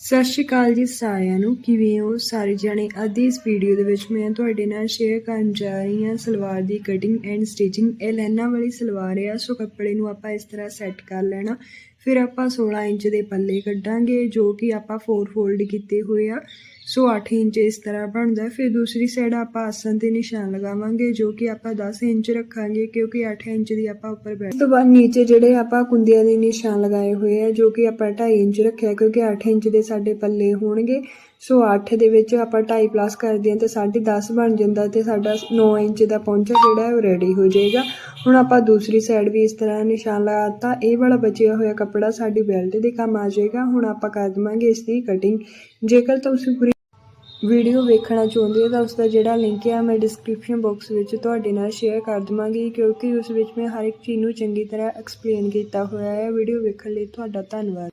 ਸਤਿ ਸ਼੍ਰੀ ਅਕਾਲ ਜੀ ਸਾਰਿਆਂ ਨੂੰ, ਕਿਵੇਂ ਹੋ ਸਾਰੇ ਜਣੇ? ਅੱਜ ਦੀ ਇਸ ਵੀਡੀਓ ਦੇ ਵਿੱਚ ਮੈਂ ਤੁਹਾਡੇ ਨਾਲ ਸ਼ੇਅਰ ਕਰਨ ਜਾ ਰਹੀ ਹਾਂ ਸਲਵਾਰ ਦੀ ਕਟਿੰਗ ਐਂਡ ਸਟਿਚਿੰਗ ਇਹ ਲਾਈਨਾਂ ਵਾਲੀ ਸਲਵਾਰ ਆ, ਸੋ ਕੱਪੜੇ ਨੂੰ ਆਪਾਂ ਇਸ ਤਰ੍ਹਾਂ ਸੈੱਟ ਕਰ ਲੈਣਾ। ਫਿਰ ਆਪਾਂ 16 ਇੰਚ ਦੇ ਪੱਲੇ ਕੱਢਾਂਗੇ, ਜੋ ਕਿ ਆਪਾਂ 4 ਫੋਲਡ ਕੀਤੇ ਹੋਏ ਆ। ਸੋ 8 ਇੰਚ ਇਸ ਤਰ੍ਹਾਂ ਬਣਦਾ ਫਿਰ ਦੂਸਰੀ ਸਾਈਡ ਆਪਾਂ ਆਸਨ ਤੇ ਨਿਸ਼ਾਨ ਲਗਾਵਾਂਗੇ, ਜੋ ਕਿ ਆਪਾਂ 10 ਇੰਚ ਰੱਖਾਂਗੇ, ਕਿਉਂਕਿ 8 ਇੰਚ ਦੀ ਆਪਾਂ ਉੱਪਰ ਬੈਠ ਉਸ ਤੋਂ ਬਾਅਦ ਨੀਚੇ ਜਿਹੜੇ ਆਪਾਂ ਕੁੰਦਿਆਂ ਦੇ ਨਿਸ਼ਾਨ ਲਗਾਏ ਹੋਏ ਆ, ਜੋ ਕਿ ਆਪਾਂ 2.5 ਇੰਚ ਰੱਖਿਆ, ਕਿਉਂਕਿ 8 ਇੰਚ ਦੇ ਸਾਡੇ ਪੱਲੇ ਹੋਣਗੇ। ਸੋ 8 ਦੇ ਵਿੱਚ ਆਪਾਂ 2.5 ਪਲੱਸ ਕਰਦੇ ਹਾਂ ਤੇ 10.5 ਬਣ ਜਾਂਦਾ ਤੇ ਸਾਡਾ 9 ਇੰਚ ਦਾ ਪੌਂਚਾ ਜਿਹੜਾ ਹੈ ਉਹ ਰੈਡੀ ਹੋ ਜਾਏਗਾ। ਹੁਣ ਆਪਾਂ ਦੂਸਰੀ ਸਾਈਡ ਵੀ ਇਸ ਤਰ੍ਹਾਂ ਨਿਸ਼ਾਨ ਲਗਾਤਾ, ਇਹ ਵਾਲਾ ਬਚਿਆ ਹੋਇਆ ਕੱਪੜਾ ਸਾਡੀ ਬੈਲਟ ਦੇ ਕੰਮ ਆ ਜਾਏਗਾ। ਹੁਣ ਆਪਾਂ ਕਰ ਦਵਾਂਗੇ ਇਸ ਦੀ ਕਟਿੰਗ ਜੇਕਰ ਤੁਸੀਂ ਪੂਰੀ ਵੀਡੀਓ ਵੇਖਣਾ ਚਾਹੁੰਦੇ ਹੋ ਤਾਂ ਉਸ ਦਾ ਜਿਹੜਾ ਲਿੰਕ ਹੈ ਮੈਂ ਡਿਸਕ੍ਰਿਪਸ਼ਨ ਬਾਕਸ ਵਿੱਚ ਤੁਹਾਡੇ ਨਾਲ ਸ਼ੇਅਰ ਕਰ ਦਵਾਂਗੀ, ਕਿਉਂਕਿ ਉਸ ਵਿੱਚ ਮੈਂ ਹਰ ਇੱਕ ਚੀਜ਼ ਨੂੰ ਚੰਗੀ ਤਰ੍ਹਾਂ ਐਕਸਪਲੇਨ ਕੀਤਾ ਹੋਇਆ ਹੈ। ਵੀਡੀਓ ਵੇਖਣ ਲਈ ਤੁਹਾਡਾ ਧੰਨਵਾਦ।